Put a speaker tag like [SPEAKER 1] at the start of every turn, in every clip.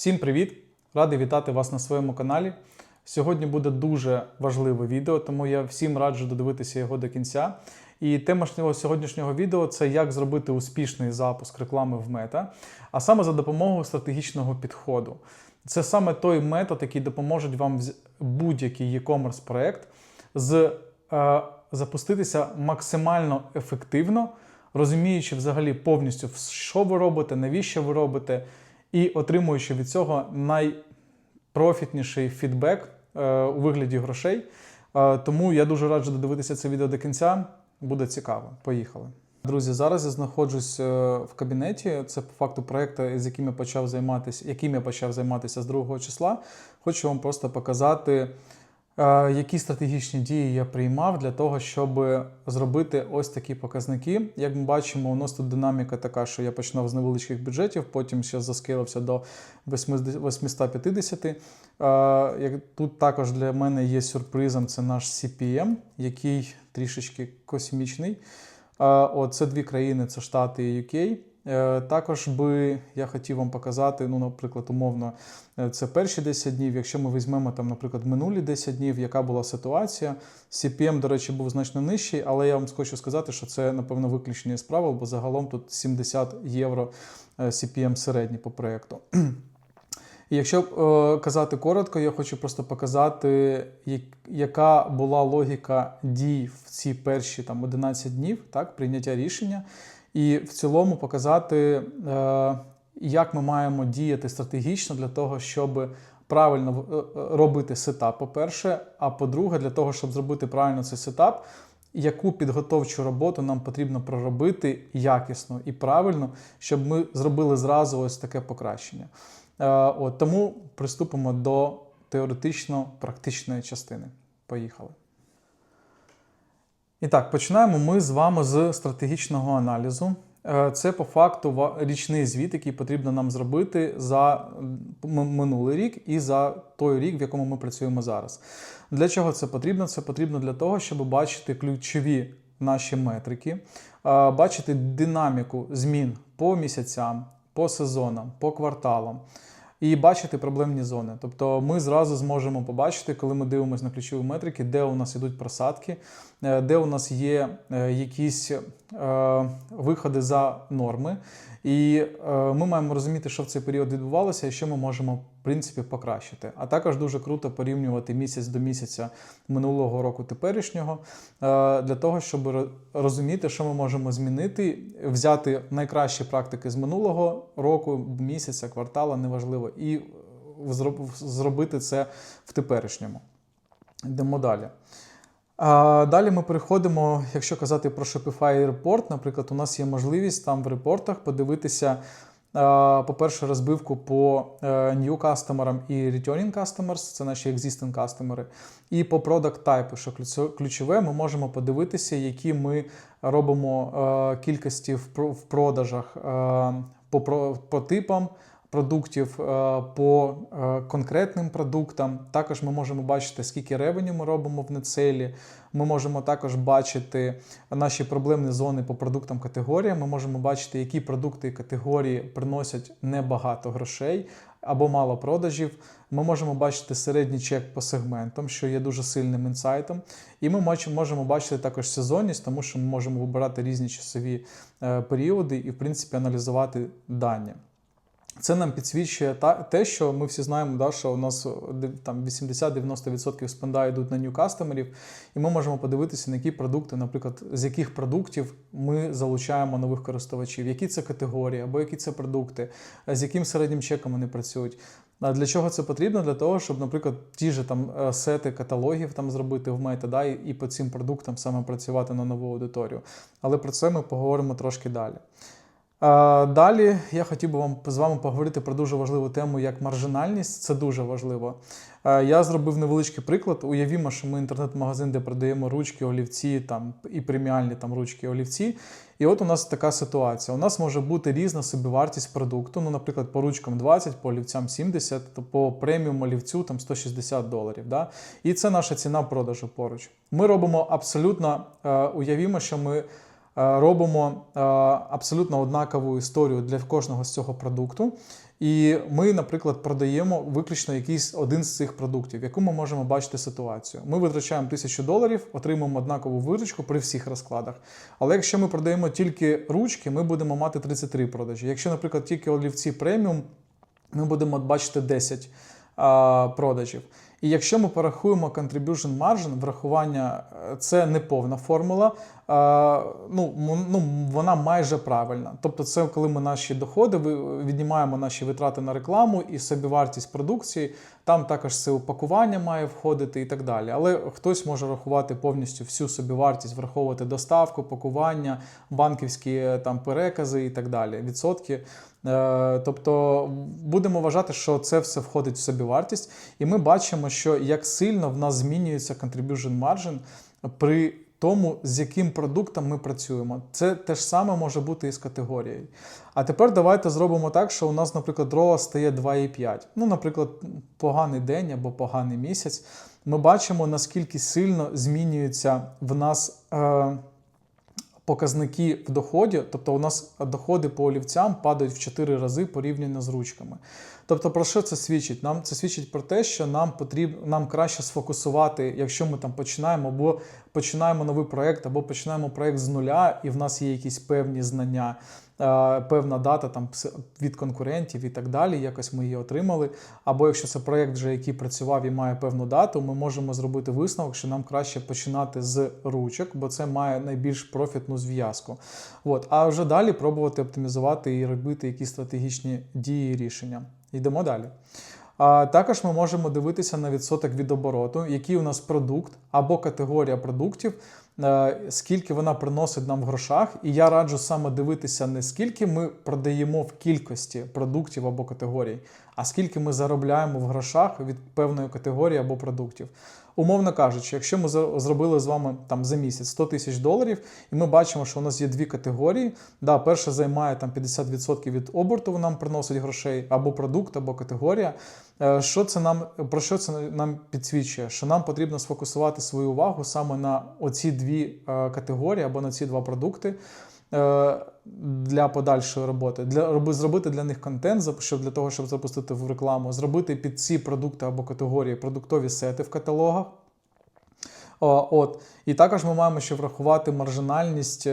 [SPEAKER 1] Всім привіт! Радий вітати вас на своєму каналі. Сьогодні буде дуже важливе відео, тому я всім раджу додивитися його до кінця. І тема сьогоднішнього відео це як зробити успішний запуск реклами в мета, а саме за допомогою стратегічного підходу. Це саме той метод, який допоможе вам вз- будь-який e-commerce проект з, е, запуститися максимально ефективно, розуміючи взагалі повністю, що ви робите, навіщо ви робите, і отримуючи від цього найпрофітніший фідбек е, у вигляді грошей. Е, тому я дуже раджу додивитися це відео до кінця. Буде цікаво. Поїхали. Друзі, зараз я знаходжусь е, в кабінеті. Це по факту проєкт, з яким я почав займатися, яким я почав займатися з 2 числа. Хочу вам просто показати, які стратегічні дії я приймав для того, щоб зробити ось такі показники. Як ми бачимо, у нас тут динаміка така, що я починав з невеличких бюджетів, потім ще заскилився до 850. Е, Тут також для мене є сюрпризом це наш CPM, який трішечки космічний. Е, От, це дві країни: це Штати і UK. Е, Також би я хотів вам показати, ну, наприклад, умовно, е, це перші 10 днів. Якщо ми візьмемо там, наприклад, минулі 10 днів, яка була ситуація. CPM, до речі, був значно нижчий, але я вам хочу сказати, що це, напевно, виключення з правил, бо загалом тут 70 євро е, CPM середній по проєкту. І якщо е, казати коротко, я хочу просто показати, як, яка була логіка дій в ці перші там 11 днів, так, прийняття рішення, і в цілому показати, е, як ми маємо діяти стратегічно для того, щоб правильно е, е, робити сетап, по-перше, а по-друге, для того, щоб зробити правильно цей сетап, яку підготовчу роботу нам потрібно проробити якісно і правильно, щоб ми зробили зразу ось таке покращення. От, тому приступимо до теоретично-практичної частини. Поїхали. І так, починаємо ми з вами з стратегічного аналізу. Е, Це по факту річний звіт, який потрібно нам зробити за минулий рік і за той рік, в якому ми працюємо зараз. Для чого це потрібно? Це потрібно для того, щоб бачити ключові наші метрики, е, бачити динаміку змін по місяцям, по сезонам, по кварталам. І бачити проблемні зони. Тобто ми зразу зможемо побачити, коли ми дивимося на ключові метрики, де у нас ідуть просадки, де у нас є е, якісь е, виходи за норми. І е, ми маємо розуміти, що в цей період відбувалося і що ми можемо в принципі покращити. А також дуже круто порівнювати місяць до місяця минулого року теперішнього е, для того, щоб розуміти, що ми можемо змінити, взяти найкращі практики з минулого року, місяця, квартала, неважливо, і зробити це в теперішньому. Йдемо далі. А далі ми переходимо, якщо казати про Shopify Report, наприклад, у нас є можливість там в репортах подивитися, по-перше, розбивку по е, new customer і returning customers, це наші existing customer, і по product type, що ключо- ключове, ми можемо подивитися, які ми робимо е, кількості в про- в продажах е, по типам продуктів е, по е, конкретним продуктам. Також ми можемо бачити, скільки ревеню ми робимо в нецелі. Ми можемо також бачити наші проблемні зони по продуктам категоріям. Ми можемо бачити, які продукти і категорії приносять небагато грошей або мало продажів. Ми можемо бачити середній чек по сегментам, що є дуже сильним інсайтом. І ми можемо бачити також сезонність, тому що ми можемо вибирати різні часові е, періоди і, в принципі, аналізувати дані. Це нам підсвічує те, що ми всі знаємо, да, що у нас е, там 80-90% спенда йдуть на нью кастомерів, і ми можемо подивитися, на які продукти, наприклад, з яких продуктів ми залучаємо нових користувачів, які це категорії або які це продукти, е, з яким середнім чеком вони працюють. А для чого це потрібно? Для того, щоб, наприклад, ті ж там е, сети каталогів там зробити в мета, да, і по цим продуктам саме працювати на нову аудиторію. Але про це ми поговоримо трошки далі. Далі я хотів би вам з вами поговорити про дуже важливу тему, як маржинальність. Це дуже важливо. Я зробив невеличкий приклад. Уявімо, що ми інтернет-магазин, де продаємо ручки, олівці там і преміальні там ручки, олівці. І от у нас така ситуація. У нас може бути різна собівартість продукту. Ну, наприклад, по ручкам 20, по олівцям 70, то по преміум олівцю там 160 доларів. Да? І це наша ціна продажу поруч. Ми робимо абсолютно е, уявімо, що ми. Е, Робимо е, абсолютно однакову історію для кожного з цього продукту. І ми, наприклад, продаємо виключно якийсь один з цих продуктів, яку ми можемо бачити ситуацію. Ми витрачаємо тисячу доларів, отримуємо однакову виручку при всіх розкладах. Але якщо ми продаємо тільки ручки, ми будемо мати 33 продажі. Якщо, наприклад, тільки олівці преміум, ми будемо бачити 10 а, продажів. І якщо ми порахуємо contribution margin, врахування е, це не повна формула, ну, ну, вона майже правильна. Тобто, це коли ми наші доходи віднімаємо наші витрати на рекламу і собівартість продукції, там також це упакування має входити і так далі. Але хтось може рахувати повністю всю собівартість, враховувати доставку, пакування, банківські е, там перекази і так далі, відсотки. Е, Тобто будемо вважати, що це все входить в собівартість, і ми бачимо, що як сильно в нас змінюється contribution margin при тому, з яким продуктом ми працюємо. Це те ж саме може бути і з категорією. А тепер давайте зробимо так, що у нас, наприклад, ROA стає 2,5. Ну, наприклад, поганий день або поганий місяць. Ми бачимо, наскільки сильно змінюється в нас. Е, показники в доході, тобто у нас доходи по олівцям падають в 4 рази порівняно з ручками. Тобто, про що це свідчить? Нам це свідчить про те, що нам потрібно нам краще сфокусувати, якщо ми там починаємо, або починаємо новий проект, або починаємо проект з нуля, і в нас є якісь певні знання, е, певна дата там від конкурентів і так далі. Якось ми її отримали. Або якщо це проект, вже який працював і має певну дату, ми можемо зробити висновок, що нам краще починати з ручок, бо це має найбільш профітну зв'язку. От. А вже далі пробувати оптимізувати і робити якісь стратегічні дії і рішення. Йдемо далі. А також ми можемо дивитися на відсоток від обороту, який у нас продукт або категорія продуктів, е, скільки вона приносить нам в грошах. І я раджу саме дивитися не скільки ми продаємо в кількості продуктів або категорій, а скільки ми заробляємо в грошах від певної категорії або продуктів. Умовно кажучи, якщо ми зробили з вами там за місяць 100 тисяч доларів, і ми бачимо, що у нас є дві категорії. Да, перша займає там 50% від оборту, нам приносить грошей або продукт, або категорія. Е, Що це нам про що це нам підсвічує? Що нам потрібно сфокусувати свою увагу саме на оці дві е, категорії або на ці два продукти. е, Для подальшої роботи, для зробити для них контент, щоб для того, щоб запустити в рекламу, зробити під ці продукти або категорії продуктові сети в каталогах. От. І також ми маємо ще врахувати маржинальність,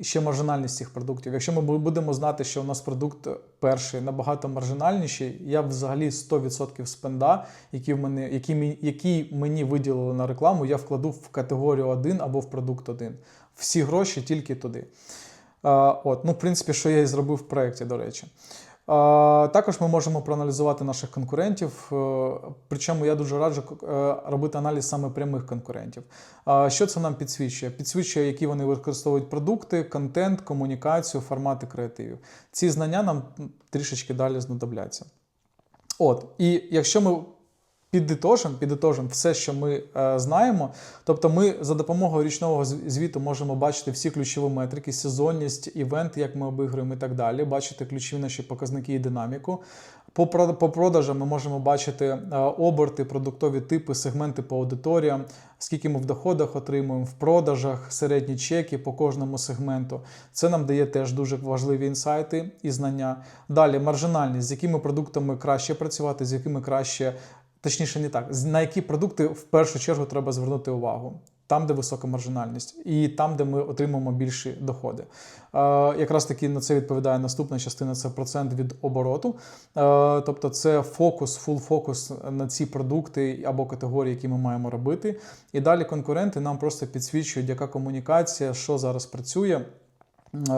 [SPEAKER 1] ще маржинальність цих продуктів. Якщо ми будемо знати, що у нас продукт перший набагато маржинальніший, я взагалі 100% спенда, які в мене, який мі- мені виділили на рекламу, я вкладу в категорію 1 або в продукт 1. Всі гроші тільки туди. От, ну, в принципі, що я і зробив в проєкті, до речі. Також ми можемо проаналізувати наших конкурентів. е, Причому я дуже раджу е, робити аналіз саме прямих конкурентів. Що це нам підсвічує? Підсвічує, які вони використовують продукти, контент, комунікацію, формати креативів. Ці знання нам трішечки далі знадобляться. От, і якщо ми підітожимо, підітожимо все, що ми е, знаємо, тобто ми за допомогою річного звіту можемо бачити всі ключові метрики, сезонність, івент, як ми обігруємо і так далі, бачити ключові наші показники і динаміку. По, по продажам ми можемо бачити е, оберти, продуктові типи, сегменти по аудиторіям, скільки ми в доходах отримуємо, в продажах, середні чеки по кожному сегменту. Це нам дає теж дуже важливі інсайти і знання. Далі маржинальність, з якими продуктами краще працювати, з якими краще, точніше, не так, на які продукти в першу чергу треба звернути увагу. Там, де висока маржинальність, і там, де ми отримуємо більші доходи. Е, якраз таки на це відповідає наступна частина це процент від обороту. Е, тобто, це фокус, фул фокус на ці продукти або категорії, які ми маємо робити. І далі конкуренти нам просто підсвічують, яка комунікація, що зараз працює. Е,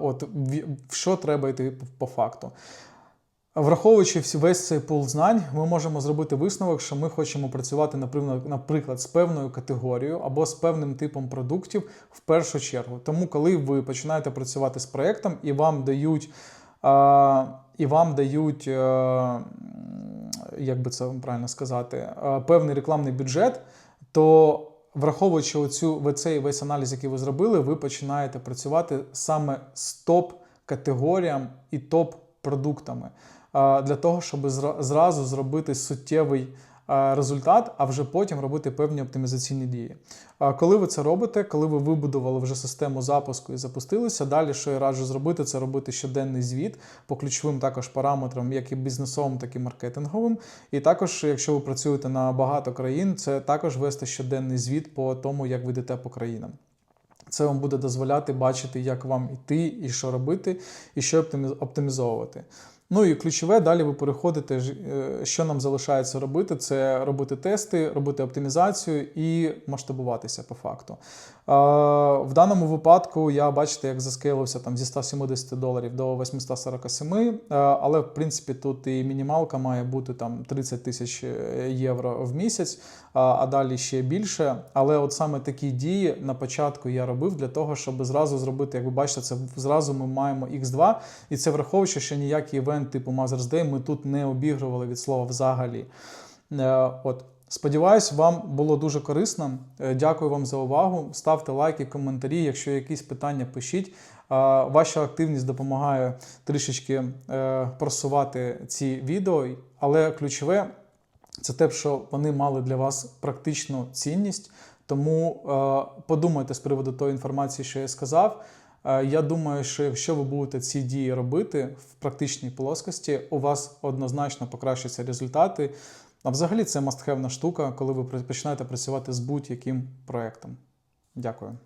[SPEAKER 1] От в що треба йти по факту. Враховуючи весь цей пул знань, ми можемо зробити висновок, що ми хочемо працювати, наприклад, з певною категорією або з певним типом продуктів в першу чергу. Тому, коли ви починаєте працювати з проєктом і вам дають, а, і вам дають, е, як би це правильно сказати, е, певний рекламний бюджет, то враховуючи оцю цей весь аналіз, який ви зробили, ви починаєте працювати саме з топ-категоріям і топ-продуктами для того, щоб зразу зробити суттєвий результат, а вже потім робити певні оптимізаційні дії. Коли ви це робите, коли ви вибудували вже систему запуску і запустилися, далі що я раджу зробити, це робити щоденний звіт по ключовим також параметрам, як і бізнесовим, так і маркетинговим. І також, якщо ви працюєте на багато країн, це також вести щоденний звіт по тому, як ви йдете по країнам. Це вам буде дозволяти бачити, як вам йти і що робити, і що оптимізовувати. Ну і ключове, далі ви переходите, е, що нам залишається робити, це робити тести, робити оптимізацію і масштабуватися по факту. В даному випадку я бачите, як заскейлився там зі 170 доларів до 847, е, але в принципі тут і мінімалка має бути там 30 тисяч е, євро в місяць, а- далі ще більше. Але от саме такі дії на початку я робив для того, щоб зразу зробити, як ви бачите, це зразу ми маємо X2, і це враховуючи, що ніякий івент типу Mother's Day ми тут не обігрували від слова взагалі. Е, От. Сподіваюсь, вам було дуже корисно. Е, Дякую вам за увагу. Ставте лайки, коментарі. Якщо якісь питання, пишіть. Ваша активність допомагає трішечки е, просувати ці відео, але ключове це те, що вони мали для вас практичну цінність. Тому е, подумайте з приводу тої інформації, що я сказав. Е, Я думаю, що якщо ви будете ці дії робити в практичній плоскості, у вас однозначно покращаться результати. А взагалі це мастхевна штука, коли ви починаєте працювати з будь-яким проектом. Дякую.